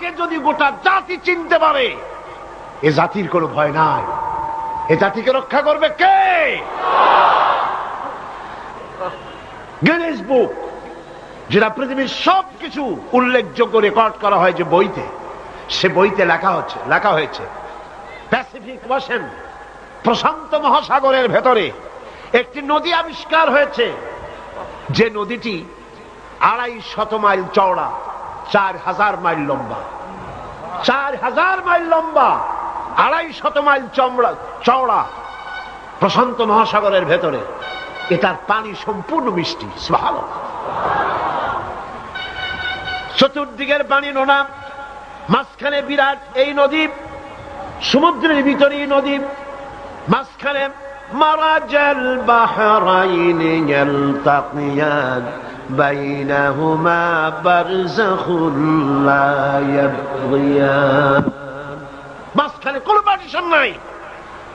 আল্লাহকে যদি গোটা জাতি চিনতে পারে, এ জাতির কোনো ভয় নাই। এ জাতিকে রক্ষা করবে কে? গিনেস বুক যেটা পৃথিবীর সবকিছু উল্লেখযোগ্য রেকর্ড করা হয় যে বইতে, সে বইতে লেখা হচ্ছে, লেখা হয়েছে। প্যাসিফিক ওয়াসেন প্রশান্ত মহাসাগরের ভেতরে একটি নদী আবিষ্কার হয়েছে, যে নদীটি আড়াই শত মাইল চওড়া। চার হাজার মাইল লম্বা। চার হাজার মাইল লম্বা, আড়াই শত মাইল চমড়া চওড়া প্রশান্ত মহাসাগরের ভেতরে। এটার পানি সম্পূর্ণ মিষ্টি ভালো চতুর্দিকের পানি নোনা, মাঝখানে বিরাট এই নদী, সমুদ্রের ভিতরে এই নদী, মাঝখানে মারাজাল বাহরাইন ইয়ালতাকিয়ান। বাইনাহুমা বারযাখুন লা ইয়াবগিয়ান মাঝখানে কোনো পার্টিশন নাই।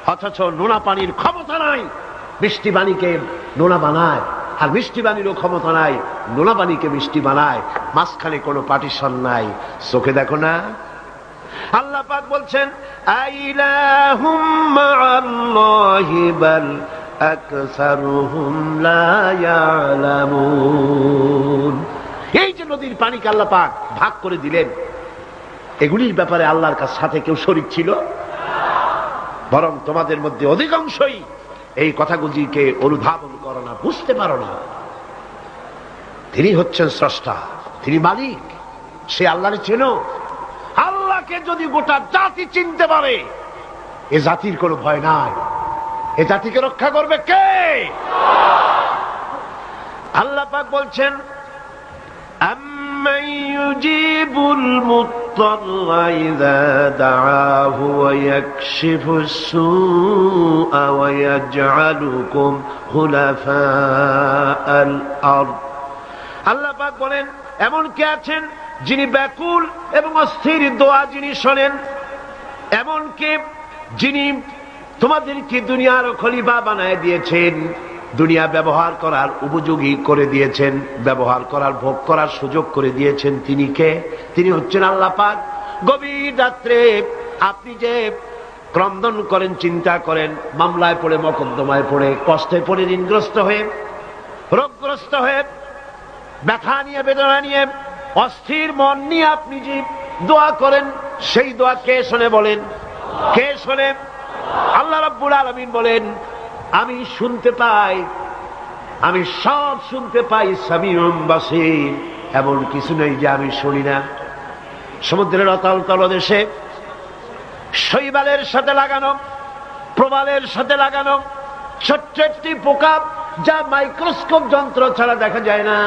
অথচ নোনা পানির ক্ষমতা নাই। মিষ্টি পানিকে নোনা বানায়। আর মিষ্টি পানিরও ক্ষমতা নাই। নোনা পানিকে মিষ্টি বানায়। মাঝখানে কোনো পার্টিশন নাই। চোখে দেখো না। আল্লাহ পাক বলছেন, আইলাহুম মাআল্লাহি বাল আকসারুহুম লা ইয়ালামুন এই যে নদীর পানিকে আল্লাহ পাক ভাগ করে দিলেন, এগুলির ব্যাপারে আল্লাহর কাছ সাথে কেউ শরিক ছিল? বরং তোমাদের মধ্যে অধিকাংশই এই কথাগুলিকে অনুধাবন করো না, বুঝতে পারো না। তিনি হচ্ছেন স্রষ্টা, তিনি মালিক, সে আল্লাহরে চেনো। আল্লাহকে যদি গোটা জাতি চিনতে পারে, এ জাতির কোনো ভয় নাই। এ জাতিকে রক্ষা করবে কে আল্লাহ পাক বলছেন أمن يجيب المضطر إذا دعاه ويكشف السوء ويجعلكم خلفاء الأرض আল্লাহ পাক বলেন এমন কে আছেন যিনি ব্যাকুল এবং অস্থির দোয়া যিনি শোনেন এমন কে যিনি তোমাদেরকে দুনিয়ার খলিফা বানায় দিয়েছেন। দুনিয়া ব্যবহার করার উপযোগী করে দিয়েছেন, ব্যবহার করার ভোগ করার সুযোগ করে দিয়েছেন তিনি কে? তিনি হচ্ছেন আল্লাহ পাক। গভীর রাত্রে আপনি যে ক্রন্দন করেন, চিন্তা করেন, মামলায় পড়ে, মকদ্দমায় পড়ে, কষ্টে পড়ে, ঋণগ্রস্ত হয়ে, রোগগ্রস্ত হয়ে, ব্যথা নিয়ে, বেদনা নিয়ে, অস্থির মন নিয়ে আপনি যে দোয়া করেন, সেই দোয়া কে শোনে বলেন? কে শোনে? আল্লাহ রাব্বুল আলামিন বলেন, আমি শুনতে পাই, আমি সব শুনতে পাই সামিউম বাসির। এমন কিছু নেই যে আমি শুনি না। সমুদ্রের অতল তলদেশে শৈবালের সাথে লাগানো, প্রবালের সাথে লাগানো, ছোট্ট একটি পোকা যা মাইক্রোস্কোপ যন্ত্র ছাড়া দেখা যায় না।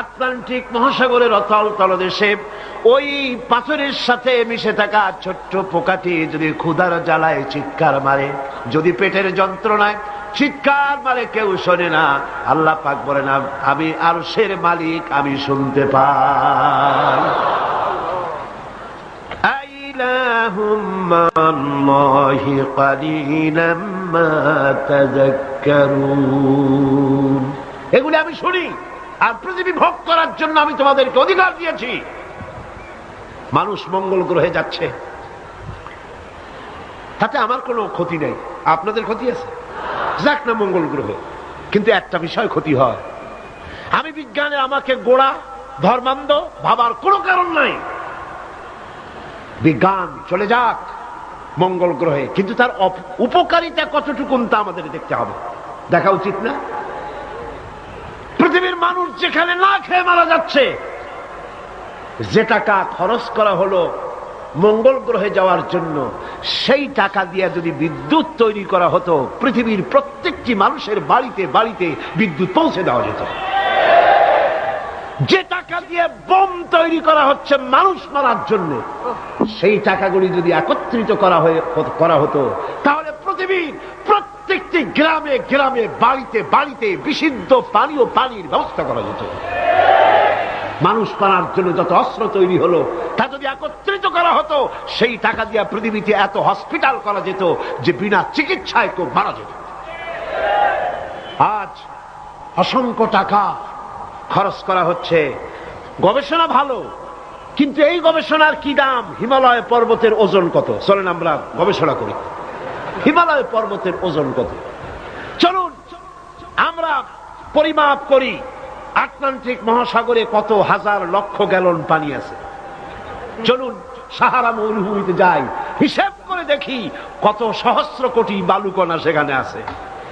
আটলান্টিক মহাসাগরের অতল তলদেশে ওই পাথরের সাথে মিশে থাকা ছোট্ট পোকাটি যদি ক্ষুধার জ্বালায় চিৎকার মারে, যদি পেটের যন্ত্রণায় চিৎকার মারে, কেউ শোনে না। আল্লাহ পাক বলে না আমি আর সের মালিক, আমি শুনতে পাই। এগুলি আমি শুনি, আর পৃথিবী ভোগ করার জন্য আমি তোমাদেরকে অধিকার দিয়েছি। মানুষ মঙ্গল গ্রহে যাচ্ছে। তাতে আমার কোনো ক্ষতি নেই। আপনাদের ক্ষতি আছে? যাক না মঙ্গল গ্রহে। কিন্তু একটা বিষয় ক্ষতি হয়। আমি বিজ্ঞানে আমাকে গোড়া, ধর্মান্ধ ভাবার কোনো কারণ নাই। বিজ্ঞান চলে যাক মঙ্গল গ্রহে। কিন্তু তার উপকারিতা কতটুকু তা আমাদের দেখতে হবে। দেখা উচিত না? পৃথিবীর মানুষ যেখানে না খেয়ে মারা যাচ্ছে যে টাকা খরচ করা হলো মঙ্গল গ্রহে যাওয়ার জন্য, সেই টাকা দিয়ে যদি বিদ্যুৎ তৈরি করা হতো, পৃথিবীর প্রত্যেকটি মানুষের বাড়িতে বাড়িতে বিদ্যুৎ পৌঁছে দেওয়া যেত। যে টাকা দিয়ে বোম তৈরি করা হচ্ছে মানুষ মারার জন্য, সেই টাকাগুলি যদি একত্রিত করা হয়ে, করা হতো, তাহলে পৃথিবীর প্রত্যেকটি গ্রামে গ্রামে বাড়িতে বাড়িতে বিশুদ্ধ পানি ও পানির ব্যবস্থা করা যেত। মানুষ পানার জন্য যত অস্ত্র তৈরি হলো, তা যদি একত্রিত করা হতো, সেই টাকা দিয়ে পৃথিবীতে এত হসপিটাল করা যেত যে বিনা চিকিৎসায় কেউ মারা যেত। আজ অসংখ্য টাকা খরচ করা হচ্ছে। গবেষণা ভালো, কিন্তু এই গবেষণার কি দাম? হিমালয় পর্বতের ওজন কত? চলেন আমরা গবেষণা করি। হিমালয় পর্বতের ওজন কত? চলুন, আমরা পরিমাপ করি। আটলান্টিক মহাসাগরে কত হাজার লক্ষ গ্যালন পানি আছে? চলুন সাহারা মরুভূমিতে যাই। হিসেব করে দেখি কত সহস্র কোটি বালুকণা সেখানে আছে।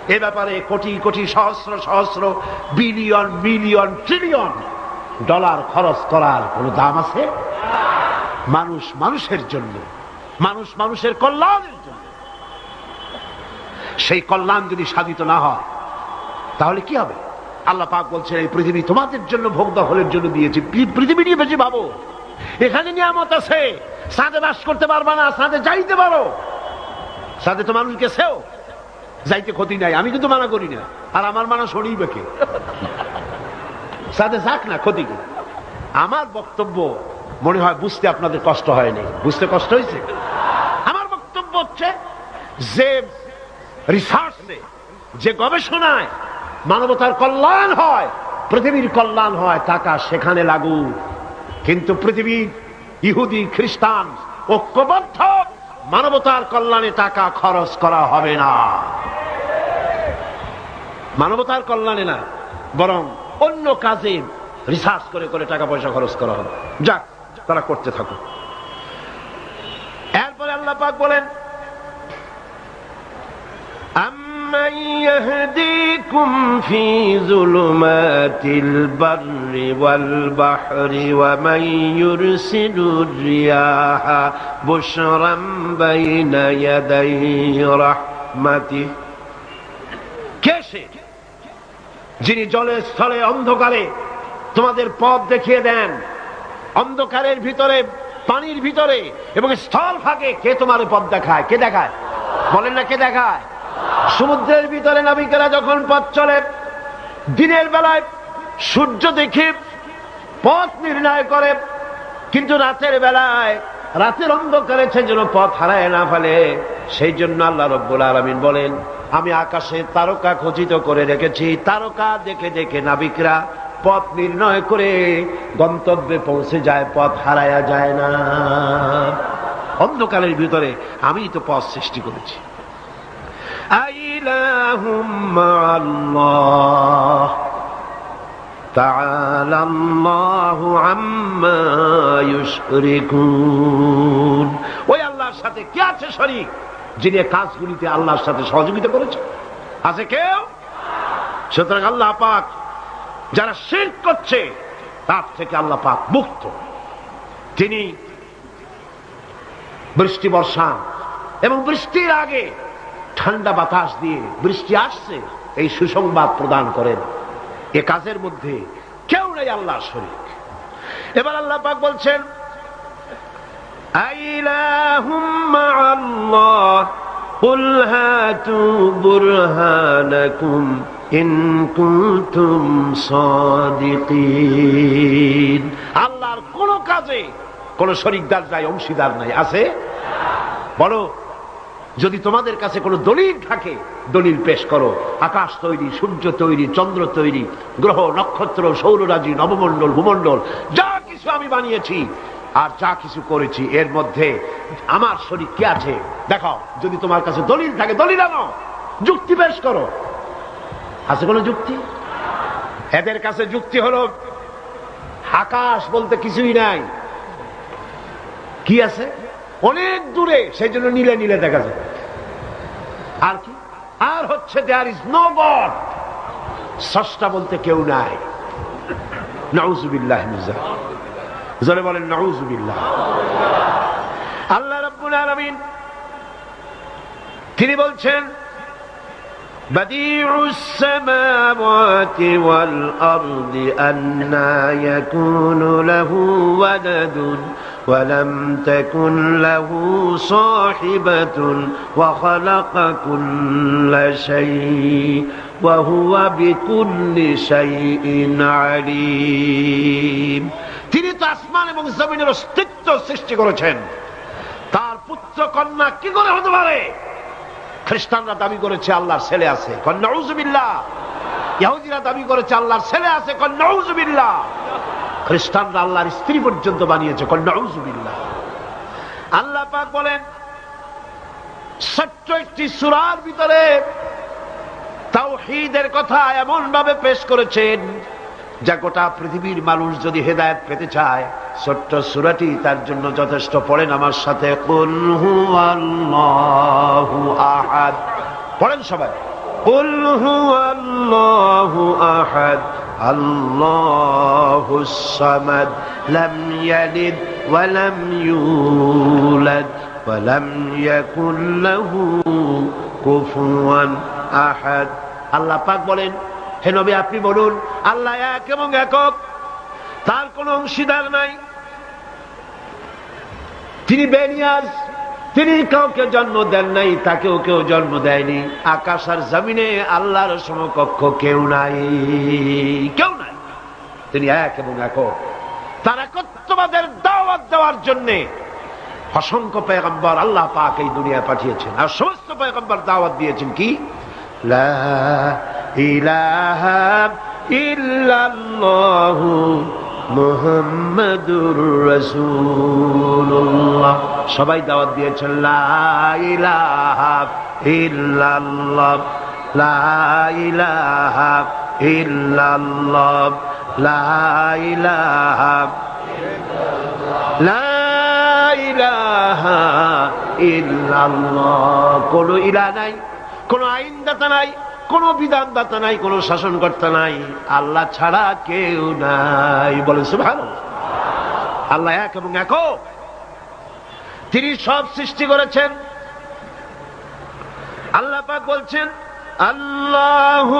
এ ব্যাপারে কোটি কোটি সহস্র সহস্র বিলিয়ন মিলিয়ন ট্রিলিয়ন ডলার খরচ করার কোনো দাম আছে? মানুষ মানুষের জন্য, মানুষ মানুষের কল্যাণের জন্য। সেই কল্যাণ যদি সাধিত না হয়, তাহলে কি হবে? আল্লাহ পাক বলছেন, এই পৃথিবী তোমাদের জন্য ভোগ দখলের জন্য দিয়েছি। পৃথিবী নিয়ে বেশি ভাবো। এখানে নিয়ামত আছে। সাঁদে বাস করতে পারবা না সাঁদে যাইতে পারো। সাথে তো মানুষ গেছেও যাইতে ক্ষতি নাই, আমি কিন্তু মানা করি না। আর আমার মানা শরীর বেকে সাথে যাক না, ক্ষতি কি? আমার বক্তব্য, মনে হয় বুঝতে আপনাদের কষ্ট হয়নি। বুঝতে কষ্ট হয়েছে? আমার বক্তব্য হচ্ছে যে রিসার্চে যে গবেষণায় মানবতার কল্যাণ হয়, পৃথিবীর কল্যাণ হয়, টাকা সেখানে লাগু কিন্তু পৃথিবীর ইহুদি, খ্রিস্টান, ঐক্যবদ্ধ, মানবতার কল্যাণে টাকা খরচ করা হবে না। মানবতার কল্যাণে না, বরং অন্য কাজে রিসার্চ করে করে টাকা পয়সা খরচ করা হবে। যাক, তারা করতে থাকুক। এরপরে আল্লাহ পাক বলেন أمن يهديكم في ظلمات البر والبحر ومن يرسل الرياح بشرا بين يدي رحمته কে সে যিনি জলে স্থলে অন্ধকারে তোমাদের পথ দেখিয়ে দেন অন্ধকারের ভিতরে পানির ভিতরে এবং স্থল ফাঁকে কে তোমার পথ দেখায় কে দেখায় বলেন না কে দেখায় সমুদ্রের ভিতরে নাবিকেরা যখন পথ চলে, দিনের বেলায় সূর্য দেখে পথ নির্ণয় করে, কিন্তু রাতের বেলায় রাতের অন্ধকারে সে যেন পথ হারায় না ফেলে, সেই জন্য আল্লাহ রব্বুল আলমিন বলেন, আমি আকাশে তারকা খচিত করে রেখেছি। তারকা দেখে দেখে নাবিকরা পথ নির্ণয় করে গন্তব্যে পৌঁছে যায়, পথ হারায়া যায় না। অন্ধকারের ভিতরে আমি তো পথ সৃষ্টি করেছি। أإله مع الله تعالى الله عما يشركون ওই আল্লাহর সাথে কে আছে শরীক যিনি এই কাজগুলিতে আল্লাহর সাথে সহযোগিতা করেছে আছে কেউ সুতরাং আল্লাহ পাক যারা শির করছে তার থেকে আল্লাহ পাক মুক্ত তিনি বৃষ্টি বর্ষা এবং বৃষ্টির আগে ঠান্ডা বাতাস দিয়ে বৃষ্টি আসছে, এই সুসংবাদ প্রদান করেন। এ কাজের মধ্যে কেউ নাই আল্লাহ শরিক। এবার আল্লাহ পাক বলছেন আল্লাহর কোন কাজে কোন শরিকদার নাই অংশীদার নাই। আছে? বলো। যদি তোমাদের কাছে কোনো দলিল থাকে, দলিল পেশ করো। আকাশ তৈরি, সূর্য তৈরি, চন্দ্র তৈরি, গ্রহ, নক্ষত্র, সৌররাজি, নবমণ্ডল, ভূমণ্ডল, যা কিছু আমি বানিয়েছি আর যা কিছু করেছি, এর মধ্যে আমার শরীর কি আছে? দেখো, যদি তোমার কাছে দলিল থাকে, দলিল আনো। যুক্তি পেশ করো। আছে কোনো যুক্তি? এদের কাছে যুক্তি হলো, আকাশ বলতে কিছুই নাই। কি আছে? অনেক দূরে, সেই জন্য নীলে নীলে দেখা যায়। আর কি আর হচ্ছে দেয়ার ইজ নো গড সষ্টা বলতে কেউ নাই নাউজুবিল্লাহ জলে বলেন নাউজুবিল্লাহ আল্লাহ রাব্বুল আলামিন তিনি বলছেন بديع السماوات والأرض أنا يكون له ولد ولم تكن له صاحبة وخلق كل شيء وهو بكل شيء عليم তিনি তো আসমান এবং জমিনের অস্তিত্ব সৃষ্টি করেছেন তার পুত্র কন্যা কি করে হতে পারে খ্রিস্টানরা দাবি করেছে আল্লাহর ছেলে আছে কন্যাউজুবিল্লাহ ইহুদিরা দাবি করেছে আল্লাহর ছেলে আছে কন্যাউজুবিল্লাহ খ্রিস্টানরা আল্লাহর স্ত্রী পর্যন্ত বানিয়েছে কন্যাউজুবিল্লাহ আল্লাহ পাক বলেন ছোট্ট একটি সুরার ভিতরে তাওহীদের কথা এমন ভাবে পেশ করেছেন, যা গোটা পৃথিবীর মানুষ যদি হেদায়েত পেতে চায় ছোট্ট সুরাটি তার জন্য যথেষ্ট। পড়েন আমার সাথে পড়েন সবাই লাম ইয়ালিদ ওয়া লাম ইউলাদ ওয়া লাম ইয়াকুল লাহু কুফুয়ান আহাদ আল্লাহ পাক বলেন, হে নবী আপনি বলুন, আল্লাহ এক এবং একক, তার কোনো অংশীদার নাই। তিনি বেনিয়াজ তিনি কাউকে জন্ম দেন নাই, তাকেও কেউ জন্ম দেয়নি। আকাশ আর জমিনে আল্লাহর সমকক্ষ কেউ নাই। কেউ নাই। তিনি এক এবং একক। তার একত্ববাদের দাওয়াত দেওয়ার জন্যে অসংখ্য পেগম্বর আল্লাহ পাক এই দুনিয়ায় পাঠিয়েছেন। আর সমস্ত পেগম্বর দাওয়াত দিয়েছেন কি? ইলাহা ইল্লাল্লাহু মুহাম্মাদুর রাসূলুল্লাহ। সবাই দাওয়াত দিয়েছেন ইল্লাল্লাহ কোন ইলা নাই কোন আইনদাতা নাই। কোন বিধান দাতা নাই, কোন শাসন কর্তা নাই। আল্লাহ ছাড়া কেউ নাই। বলে ভালো আল্লাহ এক এবং এক তিনি সব সৃষ্টি করেছেন। আল্লাহ পাক বলছেন আল্লাহ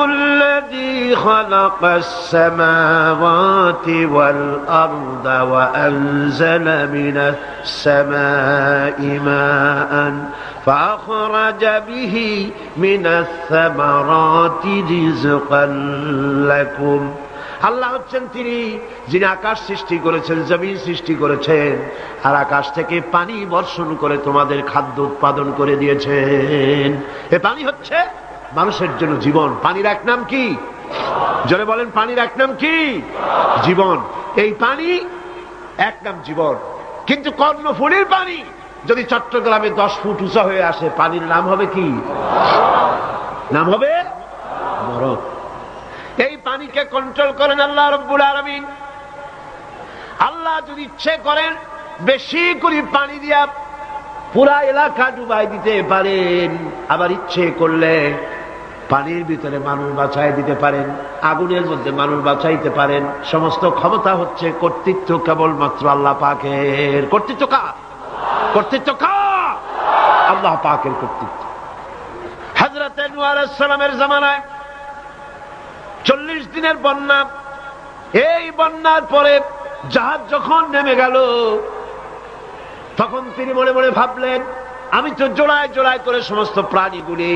فأخرج به من الثمرات رزقا لكم আল্লাহ হচ্ছেন তিনি যিনি আকাশ সৃষ্টি করেছেন জমিন সৃষ্টি করেছেন আর আকাশ থেকে পানি বর্ষণ করে তোমাদের খাদ্য উৎপাদন করে দিয়েছেন এ পানি হচ্ছে মানুষের জন্য জীবন পানির এক নাম কি জোরে বলেন পানির এক নাম কি জীবন এই পানি এক নাম জীবন কিন্তু কর্ণফুলির পানি যদি চট্টগ্রামে দশ ফুট উঁচা হয়ে আসে, পানির নাম হবে কি? নাম হবে বরফ। এই পানিকে কন্ট্রোল করেন আল্লাহ রব্বুল আলমিন। আল্লাহ যদি ইচ্ছে করেন বেশি করে পানি দিয়া পুরা এলাকা ডুবাই দিতে পারেন। আবার ইচ্ছে করলে পানির ভিতরে মানুষ বাঁচাই দিতে পারেন, আগুনের মধ্যে মানুষ বাঁচাইতে পারেন। সমস্ত ক্ষমতা হচ্ছে কর্তৃত্ব কেবলমাত্র আল্লাহ পাকের। কর্তৃত্ব কা কর্তৃত্ব আল্লাহ পাকের কর্তৃত্ব। হাজরত জামানায় চল্লিশ দিনের বন্যা, এই বন্যার পরে জাহাজ যখন নেমে গেল, তখন তিনি মনে মনে ভাবলেন, আমি তো জোড়ায় জোড়ায় করে সমস্ত প্রাণীগুলি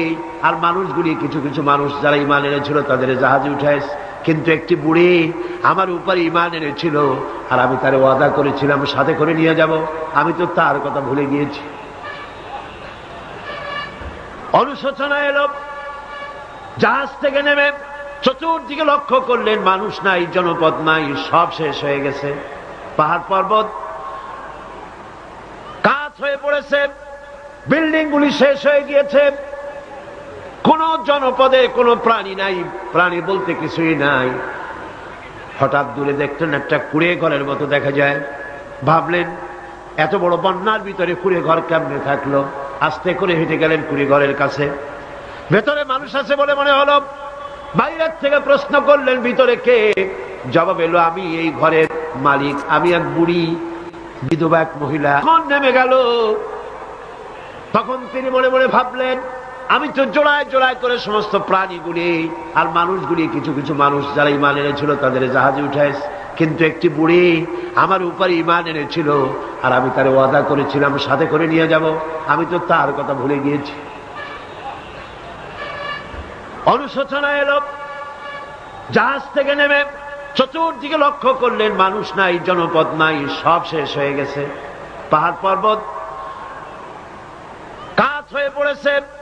আর মানুষগুলি, কিছু কিছু মানুষ যারা ইমান এনেছিল, তাদের জাহাজে উঠায় কিন্তু একটি বুড়ি আমার উপর ইমান এনেছিল আর আমি তার ওয়াদা করেছিলাম, সাথে করে নিয়ে যাব। আমি তো তার কথা ভুলে গিয়েছি। অনুশোচনা এলো। জাহাজ থেকে নেমে চতুর্দিকে লক্ষ্য করলেন, মানুষ নাই, জনপদ নাই, সব শেষ হয়ে গেছে। পাহাড় পর্বত কাজ হয়ে পড়েছে বিল্ডিং গুলি শেষ হয়ে গিয়েছে। কোন জনপদে কোনো প্রাণী নাই। প্রাণী বলতে কিছুই নাই। হঠাৎ দূরে দেখলেন একটা কুড়ে ঘরের মতো দেখা যায়। ভাবলেন, এত বড় বন্যার ভিতরে কুড়ে ঘর কেমনে থাকল? আস্তে করে হেঁটে গেলেন কুড়ে ঘরের কাছে। ভেতরে মানুষ আছে বলে মনে হলো। বাইরের থেকে প্রশ্ন করলেন, ভিতরে কে? জবাব এলো, আমি এই ঘরের মালিক। আমি এক বুড়ি, বিধবা এক মহিলা। নেমে গেল। তখন তিনি মনে মনে ভাবলেন আমি তো জোড়ায় জোড়ায় করে সমস্ত প্রাণীগুলি আর মানুষগুলি, কিছু কিছু মানুষ যারা ইমান এনেছিল তাদের জাহাজে উঠায় কিন্তু একটি বুড়ি আমার উপর ইমান এনেছিল আর আমি তার ওয়াদা করেছিলাম, সাথে করে নিয়ে যাব। আমি তো তার কথা ভুলে গিয়েছি। অনুশোচনা এলো। জাহাজ থেকে নেমে চতুর্দিকে লক্ষ্য করলেন, মানুষ নাই, জনপদ নাই, সব শেষ হয়ে গেছে। পাহাড় পর্বত কাজ হয়ে পড়েছে।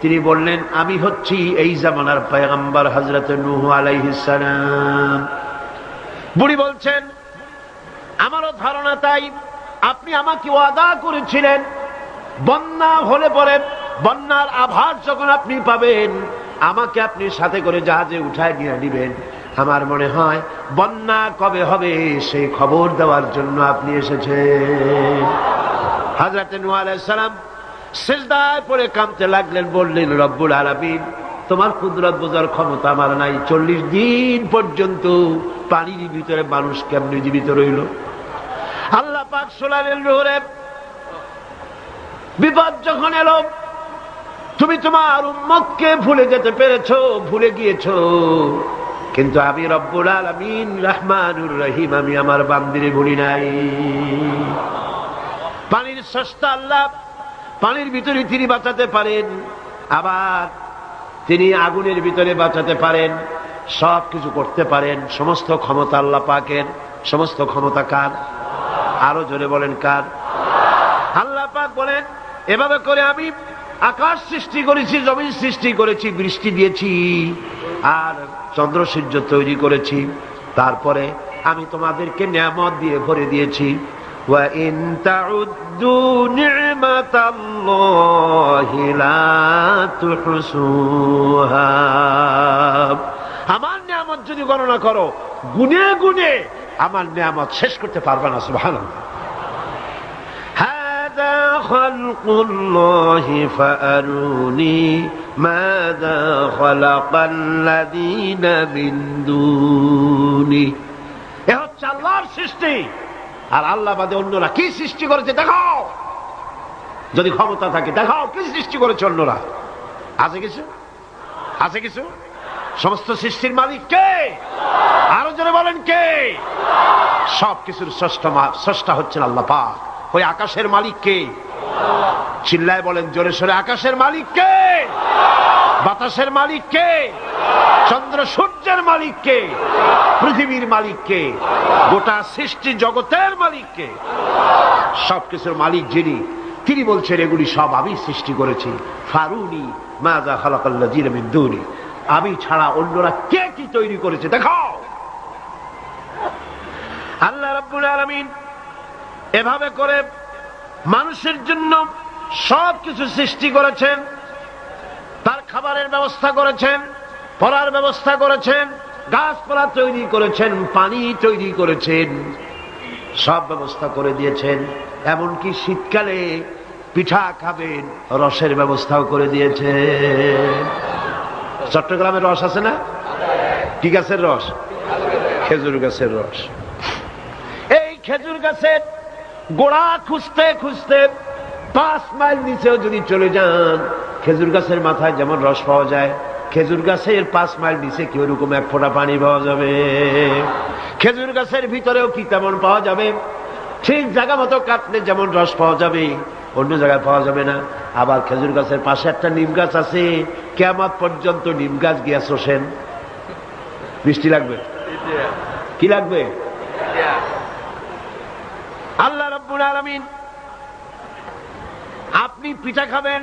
তিনি বললেন, আমি হচ্ছি এই জামানার পয়গম্বর হজরত নুহ আলাইহিসালাম বুড়ি বলছেন, আমারও ধারণা তাই, আপনি আমাকে ওয়াদা করেছিলেন, বন্যা হলে পরে বন্যার আভাস যখন আপনি পাবেন, আমাকে আপনি সাথে করে জাহাজে উঠায় নিয়ে নিবেন। আমার মনে হয়, বন্যা কবে হবে সেই খবর দেওয়ার জন্য আপনি এসেছেন। হাজরাতে সালাম সেজদায় পড়ে কাঁদতে লাগলেন, বললেন, রব্বুল আলামিন, তোমার কুদরত বোঝার ক্ষমতা আমার নাই। চল্লিশ দিন পর্যন্ত পানির ভিতরে মানুষ কেমনি জীবিত রইল? আল্লাহ পাক সোলালেন রোহরে, বিপদ যখন এলো, তুমি তোমার উম্মতকে ভুলে যেতে পেরেছ, ভুলে গিয়েছো। কিন্তু আমি রব্বুল আলামিন, রহমানুর রহিম, আমি আমার বান্দিরে ভুলি নাই। পানির সস্তা আল্লাহ পানির ভিতরে তিনি বাঁচাতে পারেন, আবার তিনি আগুনের ভিতরে বাঁচাতে পারেন, সব কিছু করতে পারেন। সমস্ত ক্ষমতা আল্লাহ পাকের, সমস্ত ক্ষমতা কার? আরও জোরে বলেন কার? আল্লাহ পাক বলেন, এভাবে করে আমি আকাশ সৃষ্টি করেছি, জমিন সৃষ্টি করেছি, বৃষ্টি দিয়েছি, আর চন্দ্র সূর্য তৈরি করেছি। তারপরে আমি তোমাদেরকে নিয়ামত দিয়ে ভরে দিয়েছি। وَإِن تَعُدُّوا نِعْمَةَ اللَّهِ لَا تُحْصُوهَا আমার নিয়ামত যদি গণনা করো গুনে গুনে আমার নিয়ামত শেষ করতে পারবে না সুবহানাল্লাহ هذا خلق الله فأروني ماذا خلق الذين من دوني এ হচ্ছে আল্লাহর সৃষ্টি আর আল্লাহ বাদে অন্যরা কি সৃষ্টি করেছে দেখাও। যদি ক্ষমতা থাকে, দেখাও কি সৃষ্টি করেছে অন্যরা। আছে কিছু? আছে কিছু? সমস্ত সৃষ্টির মালিক কে? আরও জোরে বলেন কে? সব কিছুর স্রষ্টা হচ্ছেন আল্লাহ পাক। ওই আকাশের মালিক কে? চিল্লায় বলেন, জোরে সোরে, আকাশের মালিক কে? বাতাসের মালিক কে? চন্দ্র সূর্যের মালিক কে পৃথিবীর মালিক কে গোটা সৃষ্টি জগতের মালিক কে সবকিছুর মালিক যিনি, তিনি বলছেন, এগুলি সব আমি সৃষ্টি করেছি। ফারুনি মাজা খালাকাল্লা জিরমিন্দুনি আমি ছাড়া অন্যরা কে কি তৈরি করেছে, দেখাও। আল্লাহ রাব্বুল আলামিন এভাবে করে মানুষের জন্য সব কিছু সৃষ্টি করেছেন, তার খাবারের ব্যবস্থা করেছেন পড়ার ব্যবস্থা করেছেন, গাছপালা তৈরি করেছেন, পানি তৈরি করেছেন, সব ব্যবস্থা করে দিয়েছেন। এমনকি শীতকালে পিঠা খাবেন, রসের ব্যবস্থাও করে দিয়েছে চট্টগ্রামের রস আছে না? কি গাছের রস? খেজুর গাছের রস। এই খেজুর গাছের গোড়া খুঁজতে খুঁজতে পাঁচ মাইল নিচেও যদি চলে যান, খেজুর গাছের মাথায় যেমন রস পাওয়া যায় খেজুর গাছের পাঁচ মাইল নিচে কি ওরকম এক ফোঁটা পানি পাওয়া যাবে? খেজুর গাছের ভিতরেও কি তেমন পাওয়া যাবে? ঠিক জায়গা মতো কাটলে যেমন রস পাওয়া যাবে, অন্য জায়গায় পাওয়া যাবে না। আবার খেজুর গাছের পাশে একটা নিম গাছ আছে কেমন পর্যন্ত নিম গাছ গিয়া শোষেন। বৃষ্টি লাগবে? কি লাগবে? আল্লাহ রব্বুল আলমিন, আপনি পিঠা খাবেন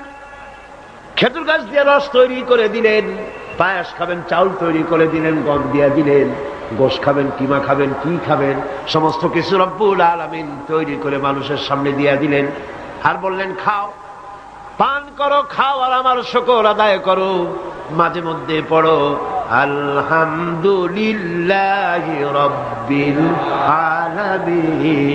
খেজুর গাছ দিয়ে রস তৈরি করে দিলেন, পায়াস খাবেন, চাউল তৈরি করে দিলেন, গম দিয়ে দিলেন, গোশ খাবেন, কিমা খাবেন, কি খাবেন, সমস্ত কিছু রব্বুল আলমিন তৈরি করে মানুষের সামনে দিয়ে দিলেন। আর বললেন, খাও, পান করো, খাও, আর আমার শকর আদায় করো, মাঝে মধ্যে পড়ো, আলহামদুলিল্লাহ রব্বিল আলামিন।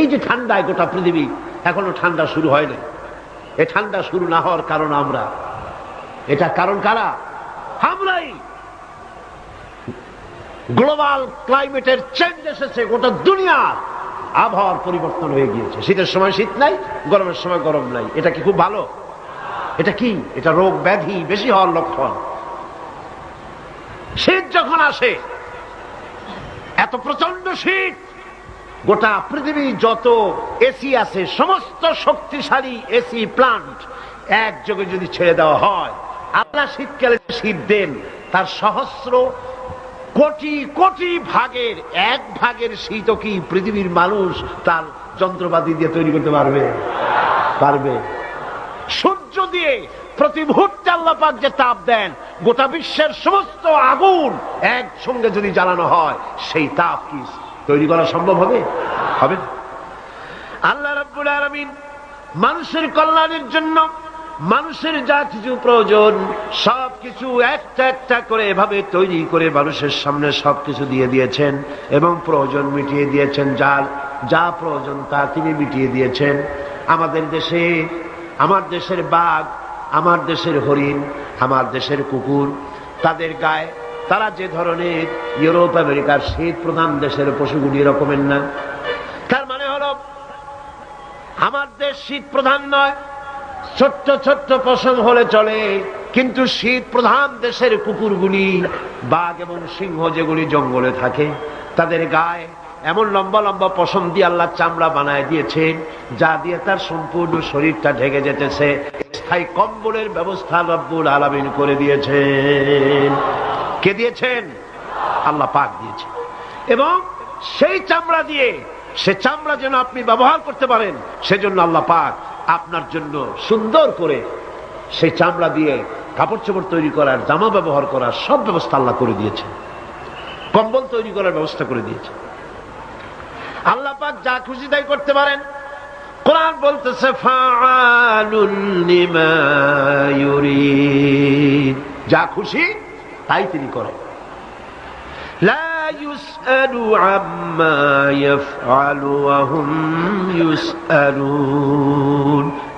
এই যে ঠান্ডায় গোটা পৃথিবী, এখনও ঠান্ডা শুরু হয়নি। এ ঠান্ডা শুরু না হওয়ার কারণ আমরা। এটা কারণ কারা? আমরাই গ্লোবাল ক্লাইমেটের চেঞ্জ এসেছে, গোটা দুনিয়া আবহাওয়ার পরিবর্তন হয়ে গিয়েছে। শীতের সময় শীত নাই, গরমের সময় গরম নাই। এটা কি খুব ভালো? এটা কি? এটা রোগ ব্যাধি বেশি হওয়ার লক্ষণ। শীত যখন আসে, এত প্রচণ্ড শীত গোটা পৃথিবী যত এসি আছে, সমস্ত শক্তিশালী এসি প্লান্ট একযোগে যদি ছেড়ে দেওয়া হয়, আল্লাহ শীতকালে শীত দেন, তার সহস্র কোটি কোটি ভাগের এক ভাগের শীতও কি পৃথিবীর মানুষ তার যন্ত্রপাতি দিয়ে তৈরি করতে পারবে? পারবে। সূর্য দিয়ে প্রতি মুহূর্তে আল্লাহ পাক যে তাপ দেন, গোটা বিশ্বের সমস্ত আগুন একসঙ্গে যদি জ্বালানো হয়, সেই তাপ কি তৈরি করা সম্ভব হবে? হবে আল্লাহ রাব্বুল আলামিন মানুষের কল্যাণের জন্য, মানুষের যা কিছু প্রয়োজন সব কিছু একটা একটা করে এভাবে তৈরি করে মানুষের সামনে সব কিছু দিয়ে দিয়েছেন এবং প্রয়োজন মিটিয়ে দিয়েছেন। যার যা প্রয়োজন তা তিনি মিটিয়ে দিয়েছেন। আমাদের দেশে, আমার দেশের বাঘ, আমার দেশের হরিণ, আমার দেশের কুকুর, তাদের গায়ে তারা যে ধরনের ইউরোপ, আমেরিকার শীত প্রধান দেশের পশুগুলি এরকমের না। তার মানে হলো, আমার দেশ শীত প্রধান নয়, ছোট্ট ছোট্ট পশম হলে চলে, কিন্তু শীত প্রধান দেশের কুকুরগুলি, বাঘ এবং সিংহ যেগুলি জঙ্গলে থাকে, তাদের গায়ে এমন লম্বা লম্বা পশম দিয়ে আল্লাহ চামড়া বানায় দিয়েছেন যা দিয়ে তার সম্পূর্ণ শরীরটা ঢেকে যেতেছে। স্থায়ী কম্বলের ব্যবস্থা রব্বুল আলামিন করে দিয়েছেন। কে দিয়েছেন? আল্লাহ পাক দিয়েছেন। এবং সেই চামড়া দিয়ে, সে চামড়া যেন আপনি ব্যবহার করতে পারেন, সেজন্য আল্লাহ পাক আপনার জন্য সুন্দর করে সেই চামড়া দিয়ে কাপড় চোপড় তৈরি করার, জামা ব্যবহার করার সব ব্যবস্থা আল্লাহ করে দিয়েছে কম্বল তৈরি করার ব্যবস্থা করে দিয়েছে আল্লাহ পাক যা খুশি তাই করতে পারেন। কোরআন বলতেছে যা খুশি তাই তিনি করেন।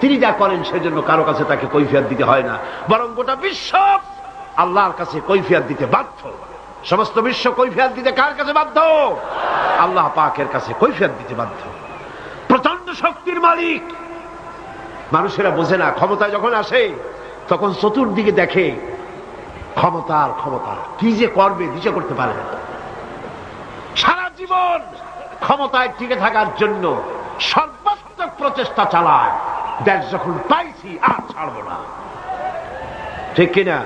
তিনি যা করেন সেজন্য কারও কাছে তাকে কৈফিয়াত দিতে হয় না। বরং গোটা বিশ্ব আল্লাহর কাছে কৈফিয়াত দিতে বাধ্য। সমস্ত বিশ্ব কৈফিয়াত দিতে কার কাছে বাধ্য? আল্লাহ পাকের কাছে কৈফিয়াত দিতে বাধ্য। প্রচণ্ড শক্তির মালিক। মানুষেরা বোঝে না, ক্ষমতা যখন আসে, তখন চতুর্দিকে দেখে ক্ষমতার ক্ষমতা। কি যে করবে দিশে করতে পারে সারা জীবন ক্ষমতায় টিকে থাকার জন্য সর্বাত্মক প্রচেষ্টা চালায়। দেশ যখন পাইছি, আর ছাড়বো না। ঠিক কিনা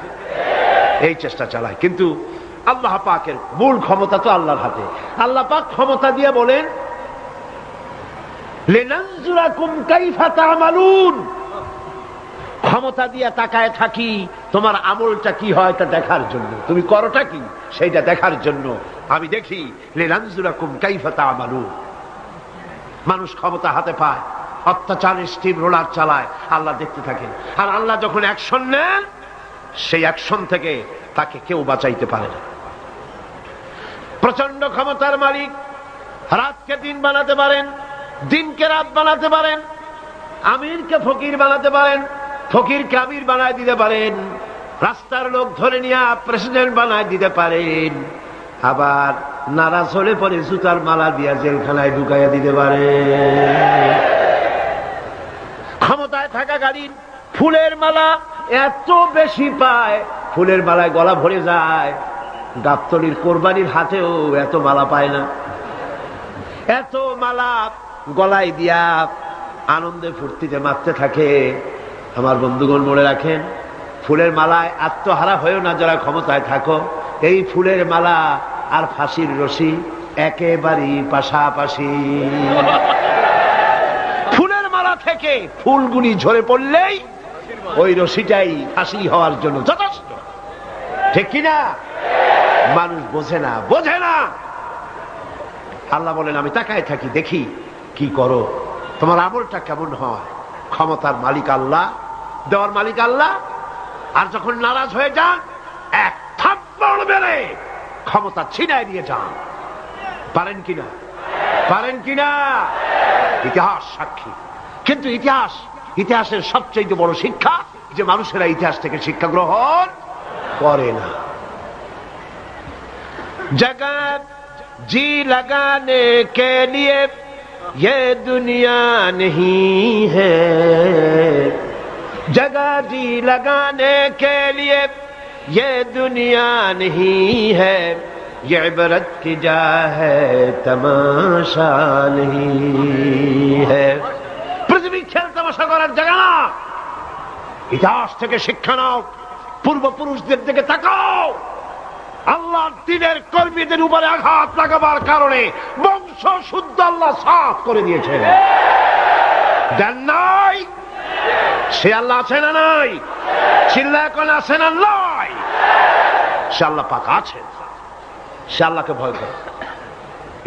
এই চেষ্টা চালায়। কিন্তু আল্লাহ পাকের মূল ক্ষমতা তো আল্লাহর হাতে। আল্লাহ পাক ক্ষমতা দিয়ে বলেন, লেনানজুরাকুম কাইফা তামালুন। ক্ষমতা দিয়ে তাকায় থাকি, তোমার আমলটা কি হয় তা দেখার জন্য। তুমি করোটা কি? সেইটা দেখার জন্য। আমি দেখি মানুষ ক্ষমতা হাতে পায়, অত্যাচারের স্টিম রোলার চালায়, আল্লাহ দেখতে থাকেন আর আল্লাহ যখন অ্যাকশন নেন সেই অ্যাকশন থেকে তাকে কেউ বাঁচাইতে পারে না। প্রচণ্ড ক্ষমতার মালিক, রাতকে দিন বানাতে পারেন, দিনকে রাত বানাতে পারেন, আমিরকে ফকির বানাতে পারেন ফকিরকে আমির বানায় দিতে পারেন, রাস্তার লোক ধরে নিয়ে প্রেসিডেন্ট বানায় দিতে পারেন, আবার নারাজ হলে পরে জুতার মালা দিয়া জেলখানায় ঢুকাইয়া দিতে পারেন। ক্ষমতায় থাকা থাকাকালীন ফুলের মালা এত বেশি পায়, ফুলের মালায় গলা ভরে যায়, গাবতলির কোরবানির হাতেও এত মালা পায় না। এত মালা গলায় দিয়া আনন্দে ফুর্তিতে মারতে থাকে আমার বন্ধুগণ মনে রাখেন, ফুলের মালায় আত্মহারা হয়েও না যারা ক্ষমতায় থাকো। এই ফুলের মালা আর ফাঁসির রশি একেবারেই পাশাপাশি। ফুলের মালা থেকে ফুলগুলি ঝরে পড়লেই ওই রশিটাই ফাঁসি হওয়ার জন্য যথেষ্ট। ঠিক কিনা মানুষ বোঝে না বোঝে না। আল্লাহ বলেন, আমি তাকায় থাকি, দেখি কি করো। তোমার আমলটা কেমন হয়? ক্ষমতার মালিক আল্লাহ, দেওয়ার মালিক আল্লাহ, আর যখন নারাজ হয়ে যান, এক থাপ্পড় মেরে ক্ষমতা ছিনাই দিয়ে যান। পারেন কিনা? পারেন কিনা? ইতিহাস সাক্ষী। কিন্তু ইতিহাস, ইতিহাসের সবচেয়ে বড় শিক্ষা, যে মানুষেরা ইতিহাস থেকে শিক্ষা গ্রহণ করে না। জগৎ জি লাগানে কে নিয়ে یہ دنیا نہیں ہے۔ جگہ جی لگانے کے لیے یہ دنیا نہیں ہے۔ یہ عبرت کی جا ہے، تماشا نہیں ہے۔ পৃথিবী খেল তামাশা করার জায়গা না ইতিহাস থেকে শিক্ষা নাও পূর্বপুরুষদের দিকে তাকাও আল্লাহর দিনের কর্মীদের উপরে আঘাত লাগাবার কারণে বংশ শুদ্ধ আল্লাহ সাফ করে দিয়েছেন দেন নাই? সে আল্লাহ আছে না নাই? চিল্লা এখন আছে না নাই? সে আল্লাহ পাক আছে। সে আল্লাহকে ভয় করে।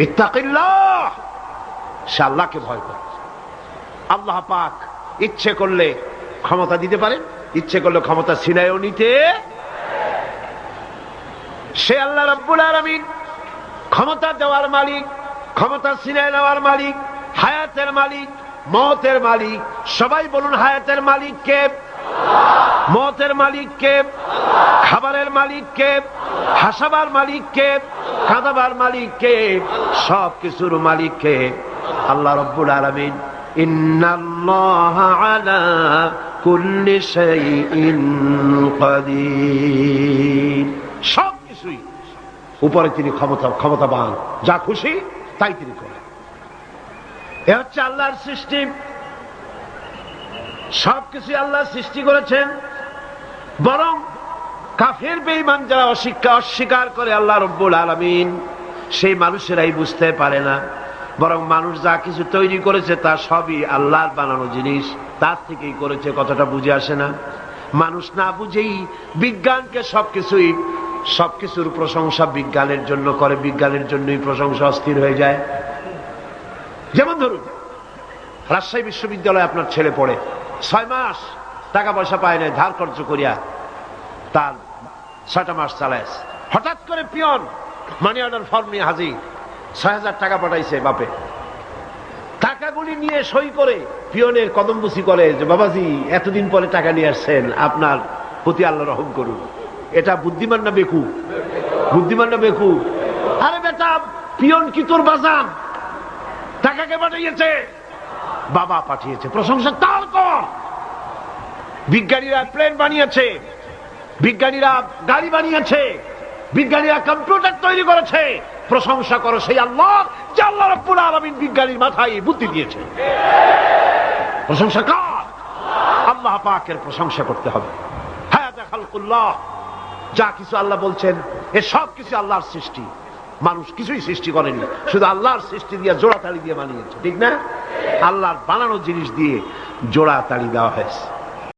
ইত্তাকিল্লাহ! সে আল্লাহকে ভয় করে। আল্লাহ পাক ইচ্ছে করলে ক্ষমতা দিতে পারে ইচ্ছে করলে ক্ষমতা ছিনায়ও নিতে সে আল্লাহ রব্বুল আলমিন ক্ষমতা দেওয়ার মালিক, ক্ষমতা ছিনায় নেওয়ার মালিক, হায়াতের মালিক, মতের মালিক। সবাই বলুন, হায়াতের মালিক কে? মতের মালিক কে? খাবারের মালিক কে? হাসাবার মালিক কে? কাঁদাবার মালিক কে? সব কিছুর মালিক কে? আল্লাহ রব্বুল আলমিন সব কিছুই। উপরে তিনি ক্ষমতা, ক্ষমতাবান। যা খুশি, তাই তিনি করেন। এ হচ্ছে আল্লাহর সৃষ্টি। সবকিছু আল্লাহ সৃষ্টি করেছেন। বরং কাফের, বেঈমান যারা অস্বীকার অস্বীকার করে আল্লাহ রব্বুল আলমিন, সেই মানুষেরাই বুঝতে পারে না। বরং মানুষ যা কিছু তৈরি করেছে, তা সবই আল্লাহর বানানো জিনিস। তার থেকেই করেছে, কথাটা বুঝে আসে না। মানুষ না বুঝেই বিজ্ঞানকে সবকিছুই সবকিছুর প্রশংসা বিজ্ঞানের জন্য করে, বিজ্ঞানের জন্যই প্রশংসা অস্থির হয়ে যায়। যেমন ধরুন, রাজশাহী বিশ্ববিদ্যালয়ে আপনার ছেলে পড়ে, ছয় মাস টাকা পয়সা পায় না ধার খরচ করিয়া তার ছয়টা মাস চালায় হঠাৎ করে পিয়ন মানি অর্ডার ফর্ম নিয়ে হাজির, ছয় হাজার টাকা পাঠাইছে বাপে। টাকাগুলি নিয়ে সই করে পিয়নের কদমবুসি করে যে, বাবাজি, এতদিন পরে টাকা নিয়ে আসছেন, আপনার প্রতি আল্লাহ রহম করুন। এটা বুদ্ধিমান না বেকু? বুদ্ধিমান না বেকু? আরে বেটা, পিয়ন কি তোর বাজান? টাকাকে পাঠিয়েছে। বাবা পাঠিয়েছে। প্রশংসা তার কর। বিজ্ঞানীরা প্লেন বানিয়েছে। বিজ্ঞানীরা গাড়ি বানিয়েছে। বিজ্ঞানীরা কম্পিউটার তৈরি করেছে। প্রশংসা করো সেই আল্লাহ, যে রব্বুল আলমিন বিজ্ঞানীর মাথায় বুদ্ধি দিয়েছে। প্রশংসা কার। আল্লাহ পাকের প্রশংসা করতে হবে। হ্যাঁ দেখালকুল্লাহ যা কিছু আল্লাহ বলছেন, এ সব কিছু আল্লাহর সৃষ্টি। মানুষ কিছুই সৃষ্টি করেনি, শুধু আল্লাহর সৃষ্টি দিয়ে জোড়া তাড়ি দিয়ে বানিয়েছে, ঠিক না? আল্লাহর বানানো জিনিস দিয়ে জোড়া তাড়ি দেওয়া হয়েছে।